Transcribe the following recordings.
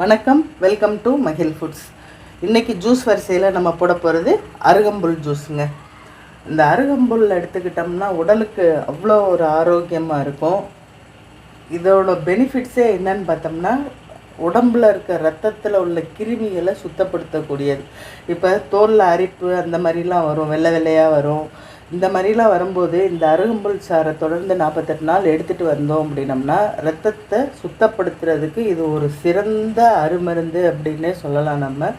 வணக்கம். Welcome to Magil foods இன்றைக்கி juice வரிசையில் நம்ம போட போகிறது அருகம்புல் ஜூஸுங்க இந்த அருகம்புல் எடுத்துக்கிட்டோம்னா உடலுக்கு அவ்வளோ ஒரு ஆரோக்கியமாக இருக்கும். இதோட பெனிஃபிட்ஸே என்னன்னு பார்த்தோம்னா உடம்புல இருக்க ரத்தத்தில் உள்ள கிருமிகளை சுத்தப்படுத்தக்கூடியது. இப்போ தோலில் அரிப்பு அந்த மாதிரிலாம் வரும் வெள்ளை வெள்ளையாக வரும். இந்த மாதிரிலாம் வரும்போது இந்த அருகம்புல் சாறை தொடர்ந்து நாற்பத்தெட்டு நாள் எடுத்துகிட்டு வந்தோம் அப்படின்னம்னா ரத்தத்தை சுத்தப்படுத்துறதுக்கு இது ஒரு சிறந்த அருமருந்து அப்படின்னே சொல்லலாம் நம்ம.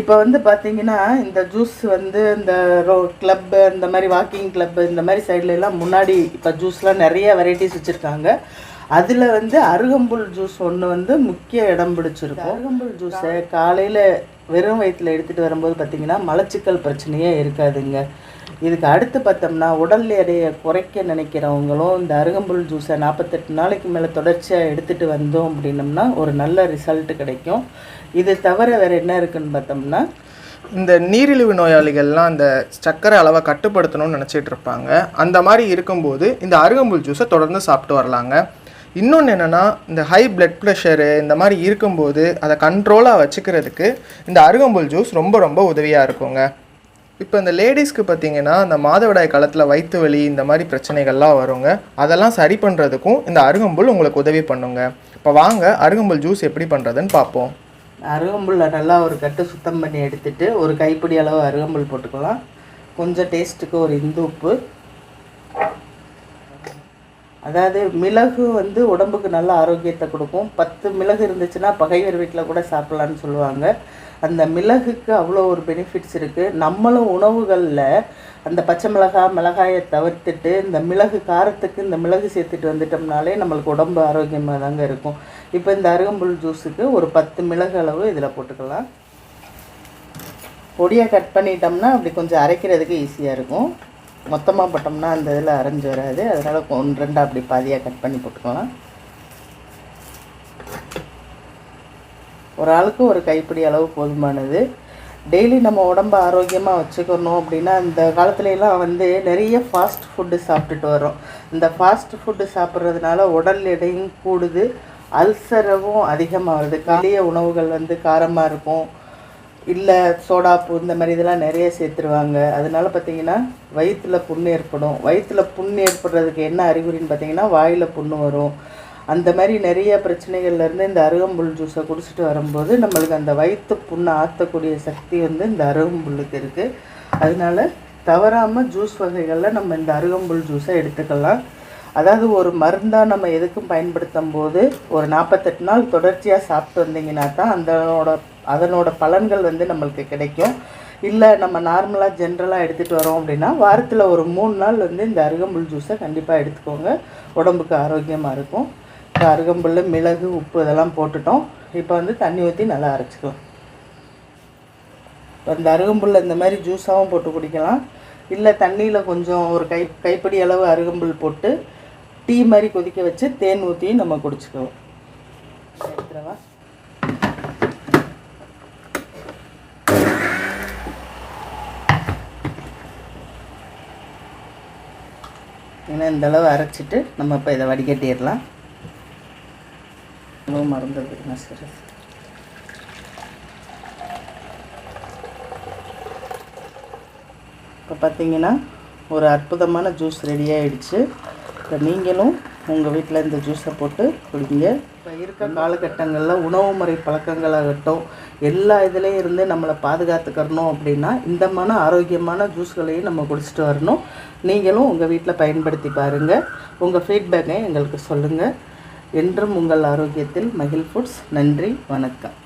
இப்போ வந்து பார்த்தீங்கன்னா இந்த ஜூஸ் வந்து இந்த ரோ கிளப்பு இந்த மாதிரி வாக்கிங் கிளப்பு இந்த மாதிரி சைடுல எல்லாம் முன்னாடி இப்போ ஜூஸ்லாம் நிறைய வெரைட்டிஸ் வச்சுருக்காங்க. அதில் வந்து அருகம்புல் ஜூஸ் ஒன்று வந்து முக்கிய இடம் பிடிச்சிருக்கும். அருகம்புல் ஜூஸை காலையில் வெறும் வயிற்றில் எடுத்துகிட்டு வரும்போது பார்த்திங்கன்னா மலச்சிக்கல் பிரச்சனையே இருக்காதுங்க. இதுக்கு அடுத்து பார்த்தோம்னா உடல் எடையை குறைக்க நினைக்கிறவங்களும் இந்த அருகம்புல் ஜூஸை நாற்பத்தெட்டு நாளைக்கு மேலே தொடர்ச்சியாக எடுத்துகிட்டு வந்தோம் அப்படின்னம்னா ஒரு நல்ல ரிசல்ட் கிடைக்கும். இது தவிர வேறு என்ன இருக்குன்னு பார்த்தோம்னா இந்த நீரிழிவு நோயாளிகள்லாம் அந்த சர்க்கரை அளவை கட்டுப்படுத்தணும்னு நினச்சிட்டு இருப்பாங்க. அந்த மாதிரி இருக்கும்போது இந்த அருகம்புல் ஜூஸை தொடர்ந்து சாப்பிட்டு வரலாங்க. இன்னொன்று என்னென்னா இந்த ஹை பிளட் ப்ரெஷரு இந்த மாதிரி இருக்கும்போது அதை கண்ட்ரோலாக வச்சுக்கிறதுக்கு இந்த அருகம்புல் ஜூஸ் ரொம்ப ரொம்ப உதவியாக இருக்குங்க. இப்போ இந்த லேடிஸ்க்கு பார்த்தீங்கன்னா இந்த மாதவிடாய் காலத்தில் வயிற்று வலி இந்த மாதிரி பிரச்சனைகள்லாம் வருங்க. அதெல்லாம் சரி பண்ணுறதுக்கும் இந்த அருகம்புல் உங்களுக்கு உதவி பண்ணுங்க. இப்போ வாங்க அருகம்புல் ஜூஸ் எப்படி பண்ணுறதுன்னு பார்ப்போம் அருகம்புல்லை நல்லா ஒரு கட்டு சுத்தம் பண்ணி எடுத்துகிட்டு ஒரு கைப்பிடி அளவு அருகம்புல் போட்டுக்கலாம். கொஞ்சம் டேஸ்ட்டுக்கு ஒரு இந்து உப்பு அதாவது மிளகு வந்து உடம்புக்கு நல்ல ஆரோக்கியத்தை கொடுக்கும். பத்து மிளகு இருந்துச்சுன்னா பகைவர் வீட்டில் கூட சாப்பிட்லான்னு சொல்லுவாங்க. அந்த மிளகுக்கு அவ்வளோ ஒரு பெனிஃபிட்ஸ் இருக்குது நம்மளும் உணவுகளில் அந்த பச்சை மிளகாய் மிளகாயை தவிர்த்துட்டு இந்த மிளகு காரத்துக்கு இந்த மிளகு சேர்த்துட்டு வந்துட்டோம்னாலே நம்மளுக்கு உடம்பு ஆரோக்கியமாக தாங்க இருக்கும். இப்போ இந்த அருகம்புல் ஜூஸுக்கு ஒரு பத்து மிளகு அளவு இதில் போட்டுக்கலாம். பொடியாக கட் பண்ணிட்டோம்னா அப்படி கொஞ்சம் அரைக்கிறதுக்கு ஈஸியாக இருக்கும். மொத்தமாக போட்டோம்னா அந்த இதில் அரைஞ்சி வராது. அதனால் ஒன்று ரெண்டாக அப்படி பாதியாக கட் பண்ணி போட்டுக்கலாம். ஒரு ஆளுக்கு ஒரு கைப்பிடி அளவு போதுமானது. டெய்லி நம்ம உடம்ப ஆரோக்கியமாக வச்சுக்கணும் அப்படின்னா இந்த காலத்துலலாம் வந்து நிறைய ஃபாஸ்ட் ஃபுட்டு சாப்பிட்டுட்டு வரோம் இந்த ஃபாஸ்ட் ஃபுட்டு சாப்பிட்றதுனால உடல் எடையும் கூடுது. அல்சரவும் அதிகமாக வருது காலைய உணவுகள் வந்து காரமாக இருக்கும். இல்லை சோடாப்பு இந்த மாதிரி இதெல்லாம் நிறைய சேர்த்துருவாங்க. அதனால் பார்த்தீங்கன்னா வயிற்றுல புண்ணு ஏற்படும். வயிற்றுல புண்ணு ஏற்படுறதுக்கு என்ன அறிகுறின்னு பார்த்தீங்கன்னா வாயில் புண்ணு வரும். அந்த மாதிரி நிறைய பிரச்சனைகள்லேருந்து இந்த அருகம்புல் ஜூஸை குடிச்சிட்டு வரும்போது நம்மளுக்கு அந்த வயிற்று புண்ணை ஆற்றக்கூடிய சக்தி வந்து இந்த அருகம்புல்லுக்கு இருக்குது அதனால தவறாமல் ஜூஸ் வகைகளில் நம்ம இந்த அருகம்புல் ஜூஸை எடுத்துக்கலாம். அதாவது ஒரு மருந்தாக நம்ம எதுக்கும் பயன்படுத்தும் போது ஒரு நாற்பத்தெட்டு நாள் தொடர்ச்சியாக சாப்பிட்டு வந்தீங்கன்னா தான் அதனோட அதனோட பலன்கள் வந்து நம்மளுக்கு கிடைக்கும். இல்லை நம்ம நார்மலாக ஜென்ரலாக எடுத்துகிட்டு வரோம் அப்படின்னா வாரத்தில் ஒரு மூணு நாள் வந்து இந்த அருகம்புல் ஜூஸை கண்டிப்பாக எடுத்துக்கோங்க. உடம்புக்கு ஆரோக்கியமாக இருக்கும். இப்போ அருகம்புல் மிளகு உப்பு இதெல்லாம் போட்டுட்டோம். இப்போ வந்து தண்ணி ஊற்றி நல்லா அரைச்சிக்கலாம். இப்போ இந்த அருகம்புல்ல இந்த மாதிரி ஜூஸாகவும் போட்டு குடிக்கலாம். இல்லை தண்ணியில் கொஞ்சம் ஒரு கை கைப்பிடி அளவு அருகம்புல் போட்டு டீ மாதிரி கொதிக்க வச்சு தேன் ஊற்றியும் நம்ம குடிச்சிக்குவோம். எடுத்துடவா? ஏன்னா இந்தளவு அரைச்சிட்டு நம்ம இப்போ இதை வடிகட்டிடலாம். அளவு மறந்துடுதுங்க சரி இப்போ பார்த்தீங்கன்னா ஒரு அற்புதமான ஜூஸ் ரெடி ஆகிடுச்சு இப்போ நீங்களும் உங்கள் வீட்டில் இந்த ஜூஸை போட்டு குடிங்க. இப்போ இருக்க காலகட்டங்களில் உணவு முறை பழக்கங்களாகட்டும் எல்லா இதுலேயும் இருந்து நம்மளை பாதுகாத்துக்கிறணும் அப்படின்னா இந்த மன ஆரோக்கியமான ஜூஸ்களையும் நம்ம குடிச்சிட்டு வரணும். நீங்களும் உங்கள் வீட்டில் பயன்படுத்தி பாருங்கள் உங்கள் ஃபீட்பேக்கை எங்களுக்கு சொல்லுங்கள் என்றும் உங்கள் ஆரோக்கியத்தில் மகிழ் ஃபுட்ஸ் நன்றி வணக்கம்.